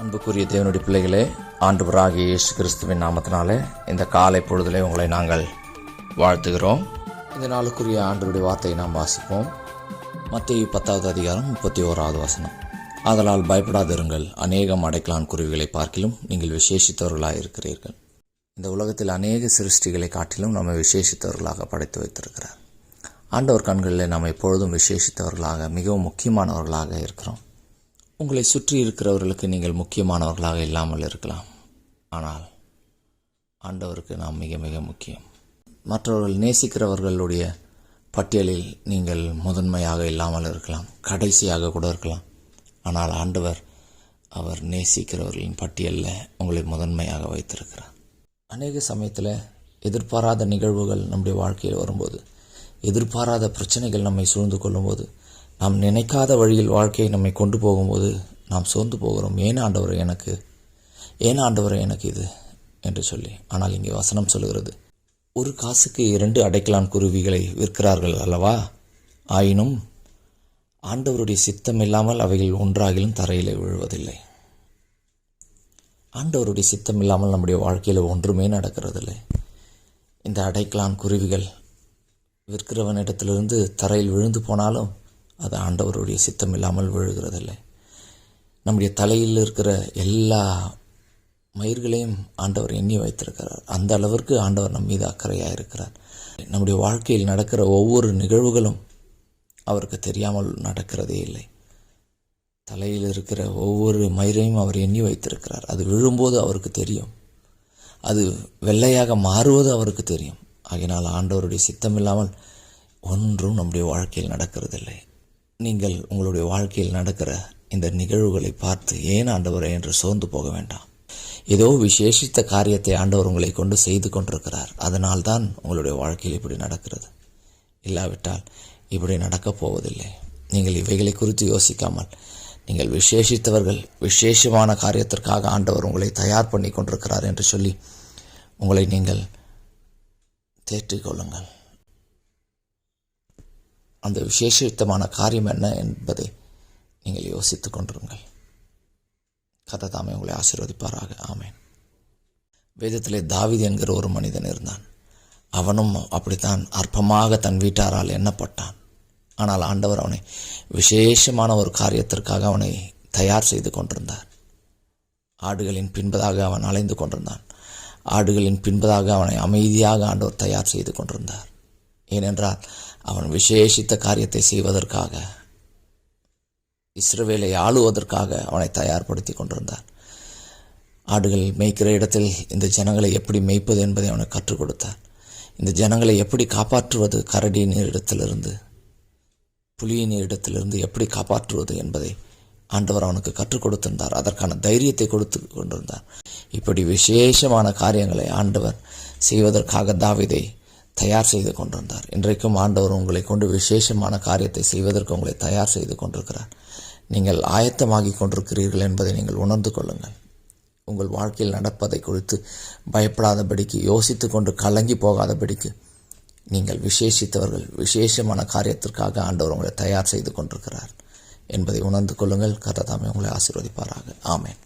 அன்புக்குரிய தேவனுடைய பிள்ளைகளே ஆண்டவராகிய இயேசு கிறிஸ்துவின் நாமத்தினாலே இந்த காலை பொழுதிலே உங்களை நாங்கள் வாழ்த்துகிறோம். இந்த நாளுக்குரிய ஆண்டவருடைய வார்த்தையை நாம் வாசிப்போம். மத்திய பத்தாவது அதிகாரம் முப்பத்தி ஓராவது வசனம். ஆதலால் பயப்படாதிருங்கள் அநேகம் அடைக்கலான் குருவிகளை பார்க்கிலும் நீங்கள் விசேஷித்தவர்களாக இருக்கிறீர்கள். இந்த உலகத்தில் அநேக சிருஷ்டிகளை காட்டிலும் நம்மை விசேஷித்தவர்களாக படைத்து வைத்திருக்கிறார். ஆண்டவர் கண்களில் நாம் எப்பொழுதும் விசேஷித்தவர்களாக மிகவும் முக்கியமானவர்களாக இருக்கிறோம். உங்களை சுற்றி இருக்கிறவர்களுக்கு நீங்கள் முக்கியமானவர்களாக இல்லாமல் இருக்கலாம். ஆனால் ஆண்டவருக்கு நாம் மிக மிக முக்கியம். மற்றவர்கள் நேசிக்கிறவர்களுடைய பட்டியலில் நீங்கள் முதன்மையாக இல்லாமல் இருக்கலாம். கடைசியாக கூட இருக்கலாம். ஆனால் ஆண்டவர் அவர் நேசிக்கிறவர்களின் பட்டியலில் உங்களை முதன்மையாக வைத்திருக்கிறார். அநேக சமயத்தில் எதிர்பாராத நிகழ்வுகள் நம்முடைய வாழ்க்கையில் வரும்போது எதிர்பாராத பிரச்சனைகள் நம்மை சூழ்ந்து கொள்ளும்போது நாம் நினைக்காத வழியில் வாழ்க்கையை நம்மை கொண்டு போகும்போது நாம் சோர்ந்து போகிறோம். ஏன் ஆண்டவர் எனக்கு? ஏன் ஆண்டவர் எனக்கு இது? என்று சொல்லி. ஆனால் இங்கே வசனம் சொல்கிறது ஒரு காசுக்கு இரண்டு அடைக்கலான் குருவிகளை விற்கிறார்கள் அல்லவா? ஆயினும் ஆண்டவருடைய சித்தம் இல்லாமல் அவைகள் ஒன்றாகிலும் தரையிலே விழுவதில்லை. ஆண்டவருடைய சித்தம் இல்லாமல் நம்முடைய வாழ்க்கையில் ஒன்றுமே நடக்கிறதில்லை. இந்த அடைக்கலான் குருவிகள் விற்கிறவனிடத்திலிருந்து தரையில் விழுந்து போனாலும் அது ஆண்டவருடைய சித்தம் இல்லாமல் விழுகிறதில்லை. நம்முடைய தலையில் இருக்கிற எல்லா மயிர்களையும் ஆண்டவர் எண்ணி வைத்திருக்கிறார். அந்த அளவிற்கு ஆண்டவர் நம் மீது அக்கறையாக இருக்கிறார். நம்முடைய வாழ்க்கையில் நடக்கிற ஒவ்வொரு நிகழ்வுகளும் அவருக்கு தெரியாமல் நடக்கிறதே இல்லை. தலையில் இருக்கிற ஒவ்வொரு மயிரையும் அவர் எண்ணி வைத்திருக்கிறார். அது விழும்போது அவருக்கு தெரியும். அது வெள்ளையாக மாறுவது அவருக்கு தெரியும். ஆகினால் ஆண்டவருடைய சித்தம் இல்லாமல் ஒன்றும் நம்முடைய வாழ்க்கையில் நடக்கிறதில்லை. நீங்கள் உங்களுடைய வாழ்க்கையில் நடக்கிற இந்த நிகழ்வுகளை பார்த்து ஏன் ஆண்டவரை என்று சோர்ந்து போக வேண்டாம். ஏதோ விசேஷித்த காரியத்தை ஆண்டவர் உங்களை கொண்டு செய்து கொண்டிருக்கிறார். அதனால் தான் உங்களுடைய வாழ்க்கையில் இப்படி நடக்கிறது. இல்லாவிட்டால் இப்படி நடக்கப் போவதில்லை. நீங்கள் இவைகளை குறித்து யோசிக்காமல் நீங்கள் விசேஷித்தவர்கள் விசேஷமான காரியத்திற்காக ஆண்டவர் உங்களை தயார் பண்ணி கொண்டிருக்கிறார் என்று சொல்லி உங்களை நீங்கள் தேற்றிக்கொள்ளுங்கள் அந்த விசேஷித்தமான காரியம் என்ன என்பதை நீங்கள் யோசித்துக் கொண்டிருங்கள். கதை தாமே உங்களை ஆசீர்வதிப்பாராக. ஆமேன். வேதத்திலே தாவிது என்கிற ஒரு மனிதன் இருந்தான். அவனும் அப்படித்தான் அற்பமாக தன் வீட்டாரால் எண்ணப்பட்டான். ஆனால் ஆண்டவர் அவனை விசேஷமான ஒரு காரியத்திற்காக அவனை தயார் செய்து கொண்டிருந்தார். ஆடுகளின் பின்பதாக அவன் அலைந்து கொண்டிருந்தான். ஆடுகளின் பின்பதாக அவனை அமைதியாக ஆண்டவர் தயார் செய்து கொண்டிருந்தார். ஏனென்றால் அவன் விசேஷித்த காரியத்தை செய்வதற்காக இஸ்ரவேலை ஆளுவதற்காக அவனை தயார்படுத்தி கொண்டிருந்தார். ஆடுகள் மேய்க்கிற இடத்தில் இந்த ஜனங்களை எப்படி மேய்ப்பது என்பதை அவனுக்கு கற்றுக் கொடுத்தார். இந்த ஜனங்களை எப்படி காப்பாற்றுவது? கரடியின் இடத்திலிருந்து புலியின் இடத்திலிருந்து எப்படி காப்பாற்றுவது என்பதை ஆண்டவர் அவனுக்கு கற்றுக் கொடுத்திருந்தார். அதற்கான தைரியத்தை கொடுத்து கொண்டிருந்தார். இப்படி விசேஷமான காரியங்களை ஆண்டவர் செய்வதற்காக தாவிதை தயார் செய்து கொண்டிருந்தார். இன்றைக்கும் ஆண்டவர் உங்களை கொண்டு விசேஷமான காரியத்தை செய்வதற்கு உங்களை தயார் செய்து கொண்டிருக்கிறார். நீங்கள் ஆயத்தமாகி கொண்டிருக்கிறீர்கள் என்பதை நீங்கள் உணர்ந்து கொள்ளுங்கள். உங்கள் வாழ்க்கையில் நடப்பதை குறித்து பயப்படாதபடிக்கு யோசித்து கொண்டு கலங்கி போகாதபடிக்கு நீங்கள் விசேஷித்தவர்கள் விசேஷமான காரியத்திற்காக ஆண்டவர் உங்களை தயார் செய்து கொண்டிருக்கிறார் என்பதை உணர்ந்து கொள்ளுங்கள். கர்த்ததாமே உங்களை ஆசீர்வதிப்பாராக. ஆமேன்.